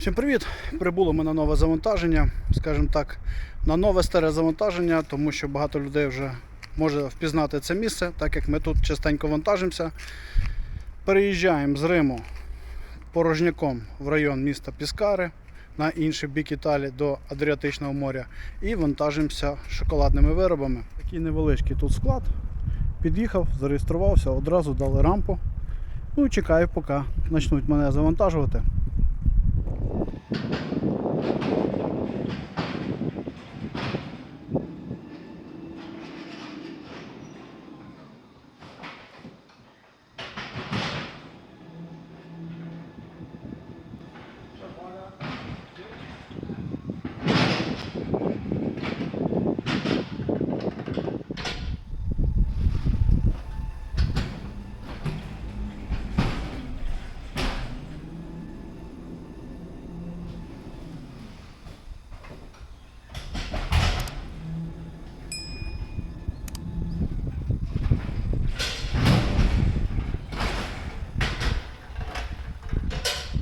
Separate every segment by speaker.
Speaker 1: Всім привіт! Прибуло ми на нове завантаження, скажімо так, на нове старе завантаження, тому що багато людей вже може впізнати це місце, так як ми тут частенько вантажимося. Переїжджаємо з Риму порожняком в район міста Піскари на інший бік Італії до Адріатичного моря і вантажимося шоколадними виробами. Такий невеличкий тут склад. Під'їхав, зареєструвався, одразу дали рампу. Ну і чекаю, поки почнуть мене завантажувати.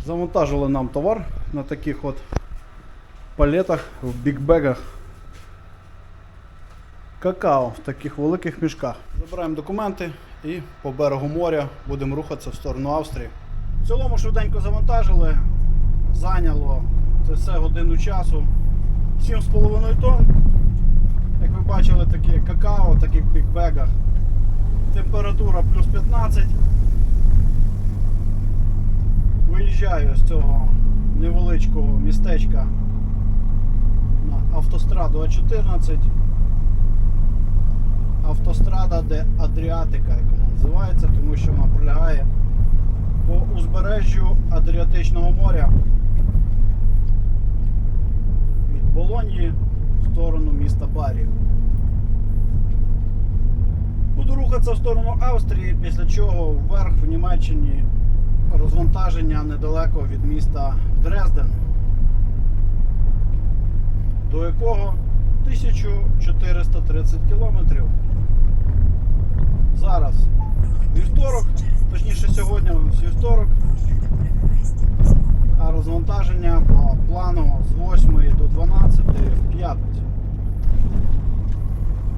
Speaker 1: Завантажили нам товар на таких от палетах в бікбегах. Какао в таких великих мішках. Забираємо документи і по берегу моря будемо рухатися в сторону Австрії. В цілому швиденько завантажили, зайняло це все годину часу. 7,5 тонн. Як ви бачили, таке какао в таких бікбегах. Температура плюс 15. Виїжджаю з цього невеличкого містечка на автостраду А14. Автострада де Адріатика, як вона називається, тому що вона пролягає по узбережжю Адріатичного моря від Болоньї в сторону міста Барі. Буду рухатися в сторону Австрії, після чого вверх в Німеччині розвантаження недалеко від міста Дрезден, до якого 1430 кілометрів. Зараз вівторок, точніше сьогодні вівторок, а розвантаження по плану з 8 до 12 в п'ятницю.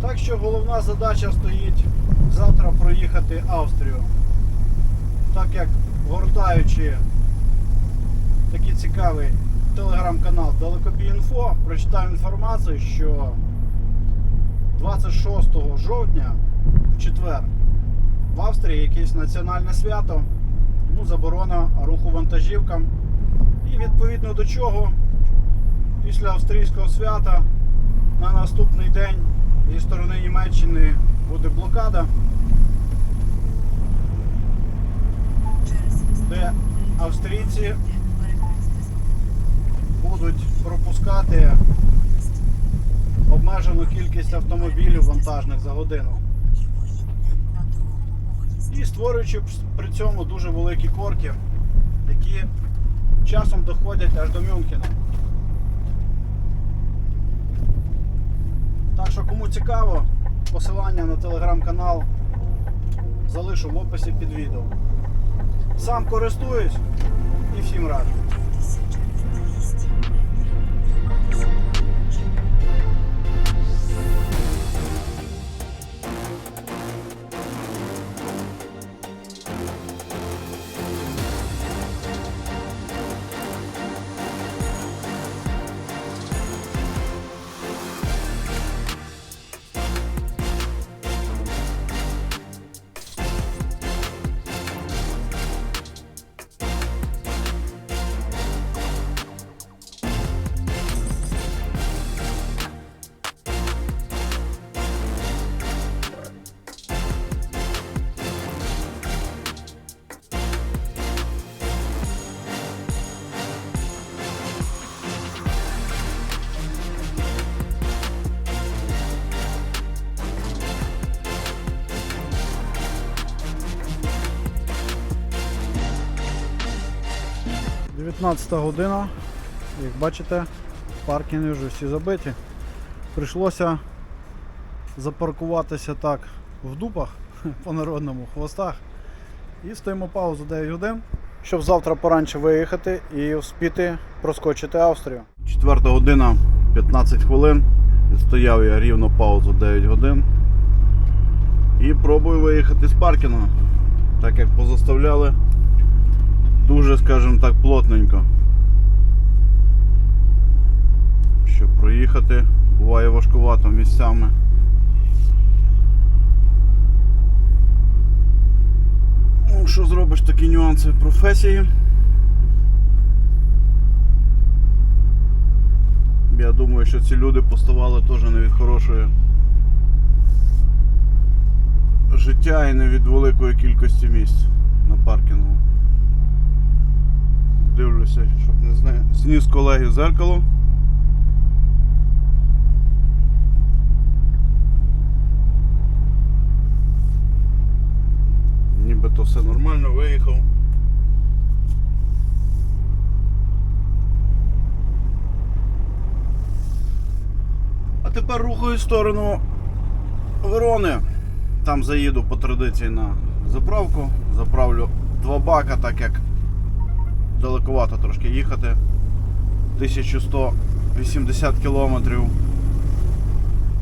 Speaker 1: Так що головна задача стоїть завтра проїхати Австрію. Так як гортаючи такий цікавий телеграм-канал Далекобій.Інфо, прочитав інформацію, що 26 жовтня в четвер в Австрії якесь національне свято, тому заборона руху вантажівкам. І відповідно до чого після австрійського свята на наступний день зі сторони Німеччини буде блокада. Де австрійці будуть пропускати обмежену кількість автомобілів вантажних за годину. І створюючи при цьому дуже великі корки, які часом доходять аж до Мюнхена. Так що кому цікаво, посилання на телеграм-канал залишу в описі під відео. Сам користуюсь і всім раджу. – 19 година. Як бачите, паркінги вже всі забиті. Прийшлося запаркуватися так в дупах по народному хвостах. І стоїмо паузу 9 годин. щоб завтра поранче виїхати і успіти проскочити Австрію. Четверта година 15 хвилин. Відстояв я рівно паузу 9 годин. І пробую виїхати з паркінгу. Так як позаставляли дуже, скажімо так, плотненько. Щоб проїхати буває важкувато місцями. Ну, що зробиш такі нюанси в професії? Я думаю, що ці люди поставали теж не від хорошої життя і не від великої кількості місць на паркінгу. Дивлюся, щоб не знаю. Зніс колеги зеркало. Нібито все нормально, виїхав. А тепер рухаю в сторону Верони. Там заїду по традиції на заправку. Заправлю два бака, так як далекувато трошки їхати. 1180 кілометрів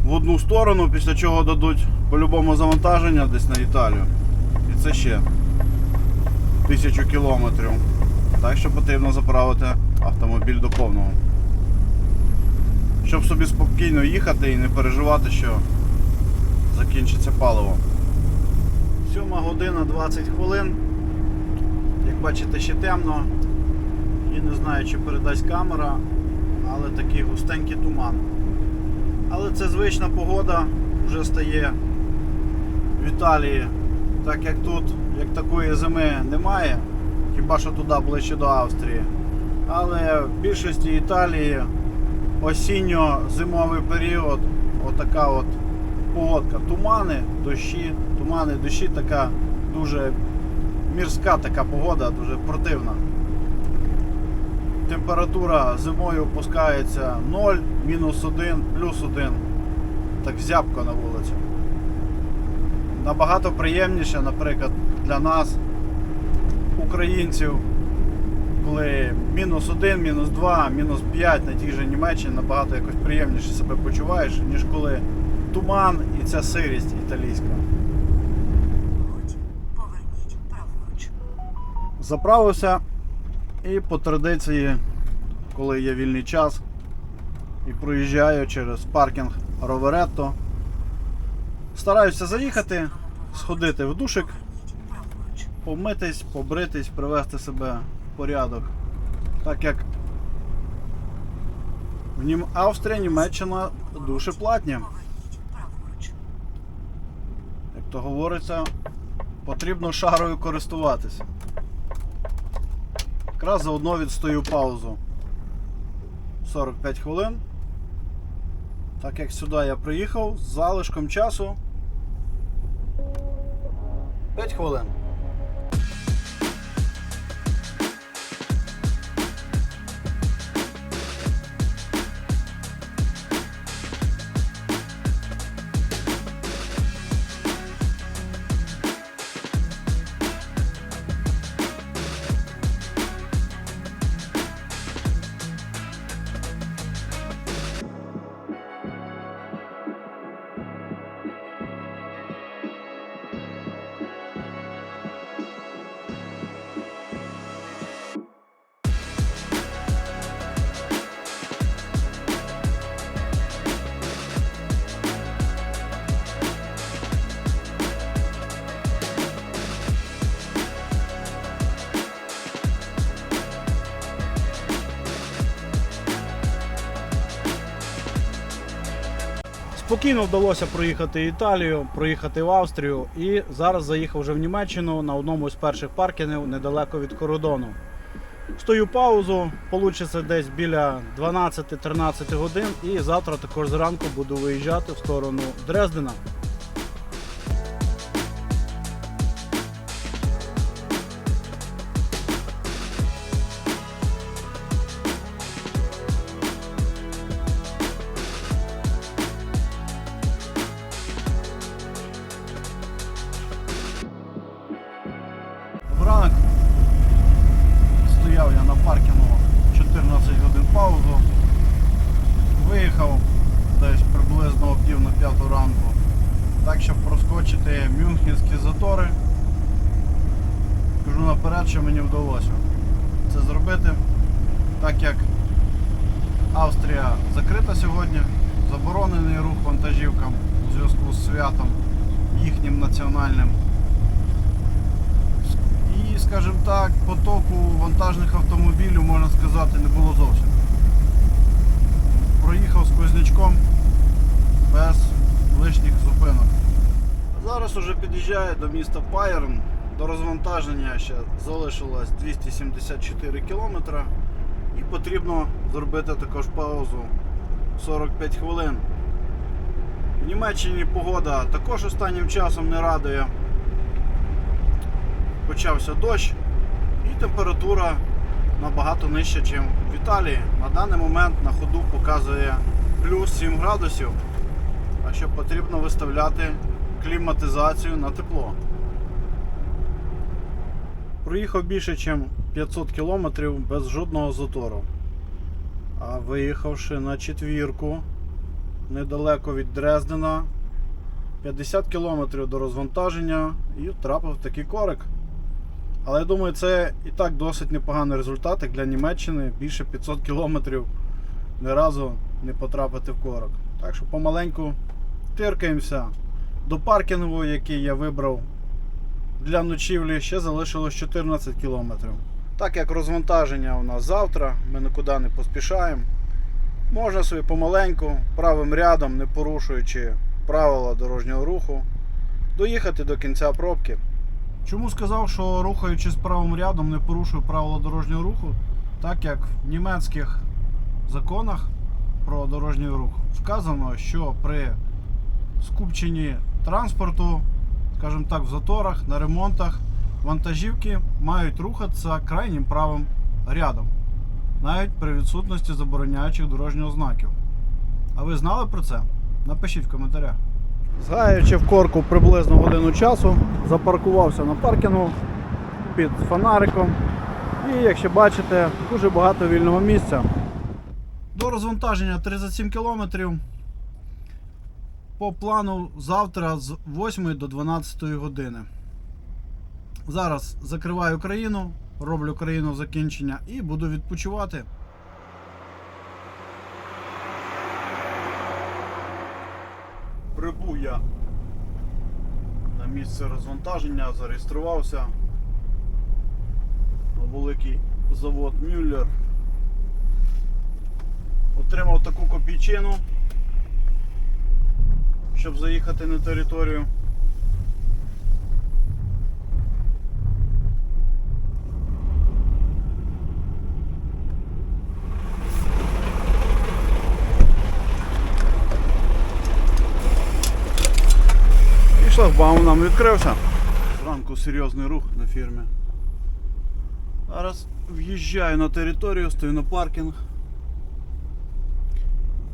Speaker 1: в одну сторону, після чого дадуть по-любому завантаження десь на Італію. І це ще 1000 кілометрів. Так що потрібно заправити автомобіль до повного. Щоб собі спокійно їхати і не переживати, що закінчиться паливо. 7 година 20 хвилин. Як бачите, ще темно. І не знаю, чи передасть камера, але такий густенький туман. Але це звична погода вже стає в Італії, так як тут, як такої зими немає, хіба що туди ближче до Австрії. Але в більшості Італії осінньо-зимовий період, отака от погодка. Тумани, дощі, тумани, дощі така дуже мірська така погода, дуже противна. Температура зимою опускається 0, мінус 1, плюс 1. Так зябко на вулиці. Набагато приємніше, наприклад, для нас, українців, коли мінус 1, мінус 2, мінус 5 на тій же Німеччині набагато якось приємніше себе почуваєш, ніж коли туман і ця сирість італійська. Заправився і по традиції, коли є вільний час і проїжджаю через паркінг Роверетто, стараюся заїхати, сходити в душик, помитись, побритись, привести себе в порядок. Так як в Нім... Австрія, Німеччина душі платні. Як то говориться, потрібно шарою користуватися. Якраз заодно відстою паузу 45 хвилин. Так як сюди я приїхав з залишком часу 5 хвилин. Спокійно вдалося проїхати Італію, проїхати в Австрію і зараз заїхав вже в Німеччину на одному з перших паркінгів недалеко від кордону. Стою паузу, получиться десь біля 12-13 годин і завтра також зранку буду виїжджати в сторону Дрездена. стояв я на паркінгу 14 годин паузу. Виїхав десь приблизно о пів на п'яту ранку. Так, щоб проскочити мюнхенські затори. Кажу наперед, що мені вдалося це зробити, так як Австрія закрита сьогодні, заборонений рух вантажівкам у зв'язку з святом їхнім національним. Скажімо так, потоку вантажних автомобілів, можна сказати, не було зовсім. Проїхав сквознячком без лишніх зупинок. Зараз уже під'їжджаю до міста Пайерн. До розвантаження ще залишилось 274 кілометри. І потрібно зробити також паузу 45 хвилин. В Німеччині погода також останнім часом не радує. Почався дощ і температура набагато нижча, ніж в Італії. На даний момент на ходу показує плюс 7 градусів. А що потрібно виставляти кліматизацію на тепло. Проїхав більше, ніж 500 кілометрів без жодного затору. А виїхавши на четвірку недалеко від Дрездена, 50 кілометрів до розвантаження і трапив такий корик. Але я думаю, це і так досить непоганий результат як для Німеччини. Більше 500 кілометрів ні разу не потрапити в корок. Так що помаленьку тиркаємося. До паркінгу, який я вибрав для ночівлі, ще залишилось 14 кілометрів. Так як розвантаження у нас завтра, ми нікуди не поспішаємо. Можна собі помаленьку, правим рядом, не порушуючи правила дорожнього руху, доїхати до кінця пробки. Чому сказав, що рухаючись правим рядом, не порушую правила дорожнього руху? Так як в німецьких законах про дорожній рух вказано, що при скупченні транспорту, скажімо так, в заторах, на ремонтах, вантажівки мають рухатися крайнім правим рядом, навіть при відсутності забороняючих дорожнього знаків. А ви знали про це? Напишіть в коментарях. Згаючи в корку приблизно годину часу, запаркувався на паркінгу під фонариком. І, якщо бачите, дуже багато вільного місця. До розвантаження 37 кілометрів. По плану завтра з 8 до 12 години. Зараз закриваю країну, роблю країну закінчення і буду відпочивати. Прибув я на місце розвантаження, зареєструвався на великий завод Мюллер. Отримав таку копійчину, щоб заїхати на територію. Шлагбаум нам відкрився. Зранку серйозний рух на фірмі. Зараз в'їжджаю на територію, стою на паркінг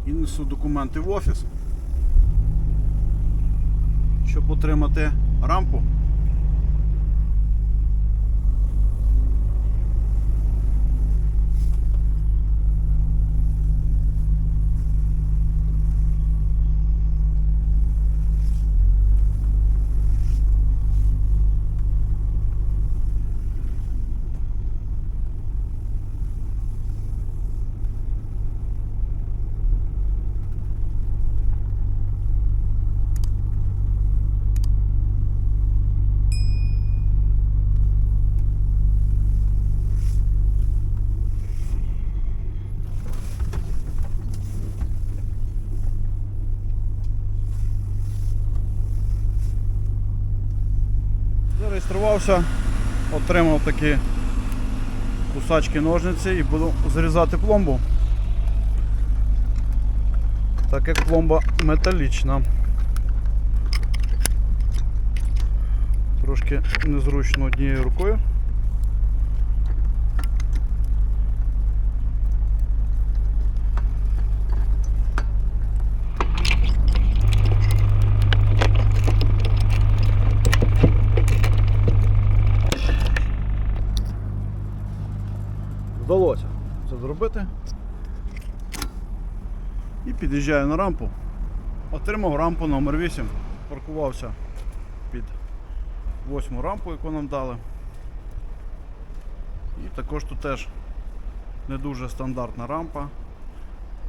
Speaker 1: і несу документи в офіс, щоб отримати рампу. Зареєструвався, отримав такі кусачки ножниці і буду зрізати пломбу. Так як пломба металічна. Трошки незручно однією рукою. Вдалося це зробити. І під'їжджаю на рампу. Отримав рампу номер 8 Паркувався під восьму рампу, яку нам дали. І також тут теж не дуже стандартна рампа.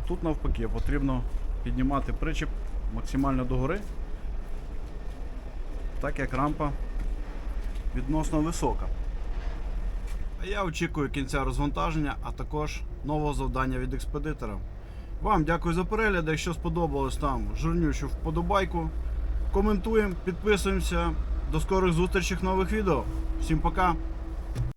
Speaker 1: Тут навпаки потрібно піднімати причіп максимально догори, так як рампа відносно висока. А я очікую кінця розвантаження, а також нового завдання від експедитора. Вам дякую за перегляд. Якщо сподобалось там жирнючу вподобайку. Коментуємо, підписуємося. До скорих зустрічей нових відео. Всім пока!